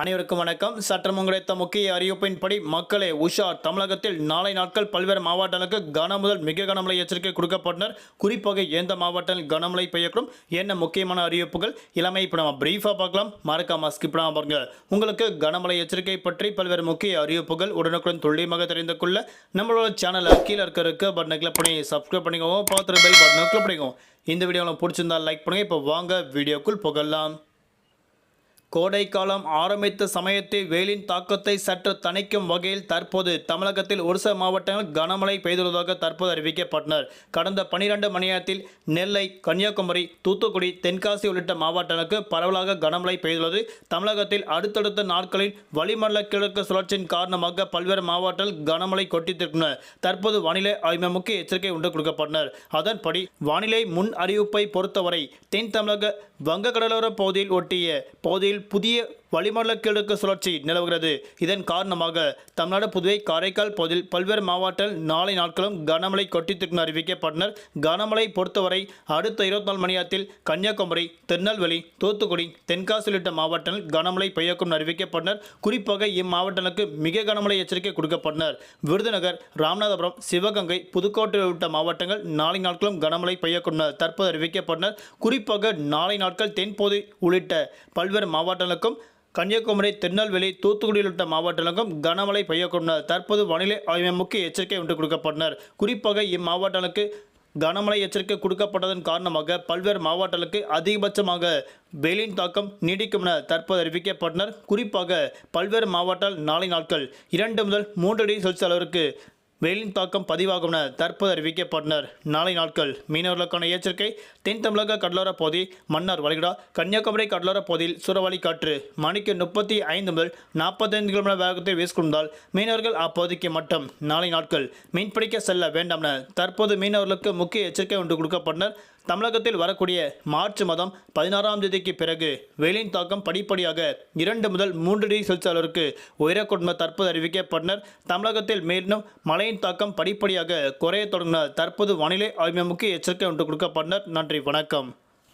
அனைவருக்கும் வணக்கம். சற்றம் கிடைத்த முக்கிய அறிவிப்பின்படி மக்களே உஷார் தமிழகத்தில் நாளை நாட்கள் பல்வேறு மாவட்டங்களுக்கு கனமுதல் மிக கனமழை எச்சரிக்கை கொடுக்கப்பட்டனர். குறிப்பாக எந்த மாவட்டத்தில் கனமழை பெய்யக்கூடும் என்ன முக்கியமான அறிவிப்புகள் இளமை இப்போ நம்ம பிரீஃபாக பார்க்கலாம். மறக்காம ஸ்கிப் பண்ணாமல் பாருங்க. உங்களுக்கு கனமழை எச்சரிக்கை பற்றி பல்வேறு முக்கிய அறிவிப்புகள் உடனுக்குடன் துல்லியமாக தெரிந்து கொள்ள நம்மளோட சேனலை கீழே இருக்க இருக்க பட்டனை கிளிக் பண்ணி சப்ஸ்கிரைப் பண்ணிக்கோங்க. பார்த்துட்டு பெல் பட்டனை கிளிக் பண்ணிக்கோங்க. இந்த வீடியோவில் பிடிச்சிருந்தா லைக் பண்ணுங்க. இப்போ வாங்க வீடியோக்குள் புகழலாம் கோடைக்காலம் ஆரம்பித்த சமயத்தில் வெயிலின் தாக்கத்தை சற்று தணிக்கும் வகையில் தற்போது தமிழகத்தில் ஒரு சில மாவட்டங்கள் கனமழை பெய்துள்ளதாக தற்போது அறிவிக்கப்பட்டனர். கடந்த பனிரெண்டு மணி நேரத்தில் நெல்லை கன்னியாகுமரி தூத்துக்குடி தென்காசி உள்ளிட்ட மாவட்டங்களுக்கு பரவலாக கனமழை பெய்துள்ளது. தமிழகத்தில் அடுத்தடுத்த நாட்களில் வளிமண்டல கிழக்கு சுழற்சியின் காரணமாக பல்வேறு மாவட்டங்கள் கனமழை கொட்டித்திருக்கின்றன. தற்போது வானிலை ஆய்வு முக்கிய எச்சரிக்கை ஒன்று கொடுக்கப்பட்டனர். அதன்படி வானிலை முன் அறிவிப்பை பொறுத்தவரை தென் தமிழக வங்கக்கடலோர பகுதியில் ஒட்டிய பகுதியில் புதிய வளிமண்டல கிழக்கு சுழற்சி நிலவுகிறது. இதன் காரணமாக தமிழ்நாடு புதுவை காரைக்கால் பகுதியில் பல்வேறு மாவட்டங்கள் நாளை நாட்களும் கனமழை கொட்டித்திருக்கும் அறிவிக்கப்பட்டனர். கனமழை பொறுத்தவரை அடுத்த இருபத்தி நாலு மணி நேரத்தில் கன்னியாகுமரி திருநெல்வேலி தூத்துக்குடி தென்காசி உள்ளிட்ட மாவட்டங்கள் கனமழை பெய்யக்கும் அறிவிக்கப்பட்டனர். குறிப்பாக இம்மாவட்டங்களுக்கு மிக கனமழை எச்சரிக்கை கொடுக்கப்பட்டனர். விருதுநகர் ராமநாதபுரம் சிவகங்கை புதுக்கோட்டை உள்ளிட்ட மாவட்டங்கள் நாளை நாட்களும் கனமழை பெய்யக்கும் தற்போது அறிவிக்கப்பட்டனர். குறிப்பாக நாளை நாட்கள் தென்போதை உள்ளிட்ட பல்வேறு மாவட்டங்களுக்கும் கன்னியாகுமரி திருநெல்வேலி தூத்துக்குடி உள்ளிட்ட மாவட்டங்களுக்கும் கனமழை பெய்யக்கூடும். தற்போது வானிலை ஆய்வு முக்கிய எச்சரிக்கை ஒன்று கொடுக்கப்பட்டனர். குறிப்பாக இம்மாவட்டங்களுக்கு கனமழை எச்சரிக்கை கொடுக்கப்பட்டதன் காரணமாக பல்வேறு மாவட்டங்களுக்கு அதிகபட்சமாக வெயிலின் தாக்கம் நீடிக்கும் என தற்போது அறிவிக்கப்பட்டனர். குறிப்பாக பல்வேறு மாவட்டங்கள் நாளை நாட்கள் இரண்டு முதல் மூன்று டிகிரி செல்சியஸ் அளவிற்கு வெயிலின் தாக்கம் பதிவாகும் என தற்போது அறிவிக்கப்பட்டனர். நாளை நாட்கள் மீனவர்களுக்கான எச்சரிக்கை. தென் தமிழக கடலோர பகுதி மன்னார் வளைகுடா கன்னியாகுமரி கடலோர பகுதியில் சூறாவளி காற்று மணிக்கு முப்பத்தி ஐந்து முதல் நாற்பத்தைந்து கிலோமீட்டர் வேகத்தை வீசிக்கொண்டால் மீனவர்கள் அப்பகுதிக்கு மட்டும் நாளை நாட்கள் மீன்பிடிக்க செல்ல வேண்டாம் என தற்போது மீனவர்களுக்கு முக்கிய எச்சரிக்கை ஒன்று கொடுக்கப்பட்டனர். தமிழகத்தில் வரக்கூடிய மார்ச் மாதம் பதினாறாம் தேதிக்கு பிறகு வெயிலின் தாக்கம் படிப்படியாக இரண்டு முதல் மூன்று டிகிரி செல்சியஸ் அளவிற்கு உயரக்கூடும் தற்போது அறிவிக்கப்பட்டனர். தமிழகத்தில் மேலும் மழையின் தாக்கம் படிப்படியாக குறைய தொடங்கினார் தற்போது வானிலை ஆய்வு முக்கிய எச்சரிக்கை ஒன்று கொடுக்கப்பட்டனர். நன்றி வணக்கம்.